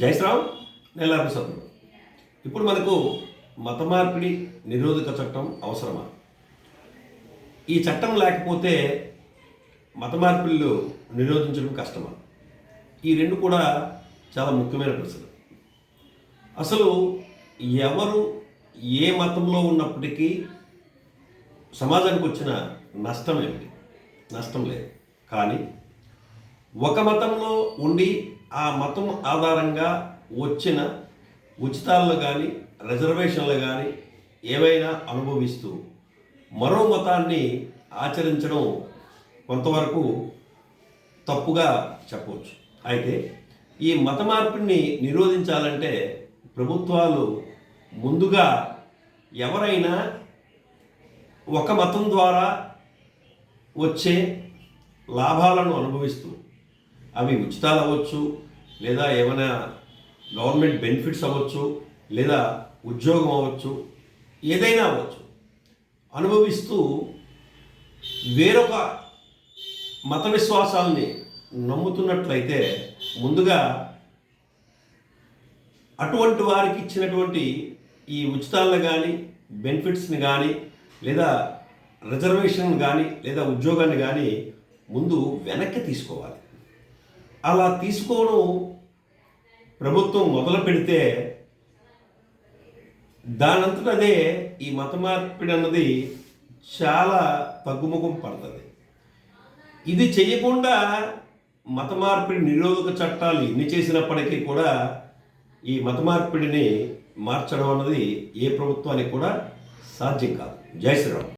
జై శ్రామ్ నెల్లారు సత్తుడు ఇప్పుడు మనకు మత మార్పిడి నిరోధక చట్టం అవసరమా? ఈ చట్టం లేకపోతే మత మార్పిళ్ళు నిరోధించడం కష్టమా? ఈ రెండు కూడా చాలా ముఖ్యమైన ప్రశ్నలు. అసలు ఎవరు ఏ మతంలో ఉన్నప్పటికీ సమాజానికి వచ్చిన నష్టం ఏమిటి? నష్టం లేదు. కానీ ఒక మతంలో ఉండి ఆ మతం ఆధారంగా వచ్చిన ఉచితాలను కానీ రిజర్వేషన్లు కానీ ఏవైనా అనుభవిస్తూ మరో మతాన్ని ఆచరించడం కొంతవరకు తప్పుగా చెప్పవచ్చు. అయితే ఈ మత మార్పిడిని నిరోధించాలంటే ప్రభుత్వాలు ముందుగా ఎవరైనా ఒక మతం ద్వారా వచ్చే లాభాలను అనుభవిస్తూ అవి ఉచితాలు అవ్వచ్చు లేదా ఏమైనా గవర్నమెంట్ బెనిఫిట్స్ అవ్వచ్చు లేదా ఉద్యోగం అవ్వచ్చు ఏదైనా అవ్వచ్చు. అనుభవిస్తూ వేరొక మత విశ్వాసాల్ని నమ్ముతున్నట్లయితే ముందుగా అటువంటి వారికి ఇచ్చినటువంటి ఈ ఉచితాలను కానీ బెనిఫిట్స్ని కానీ లేదా రిజర్వేషన్ కానీ లేదా ఉద్యోగాన్ని కానీ ముందు వెనక్కి తీసుకోవాలి. అలా తీసుకోవడం ప్రభుత్వం మొదలు పెడితే దానంతట అదే ఈ మత మార్పిడి అన్నది చాలా తగ్గుముఖం పడుతుంది. ఇది చేయకుండా మత మార్పిడి నిరోధక చట్టాలు ఎన్ని చేసినప్పటికీ కూడా ఈ మత మార్పిడిని మార్చడం అన్నది ఏ ప్రభుత్వానికి కూడా సాధ్యం కాదు. జై శ్రీరామ్.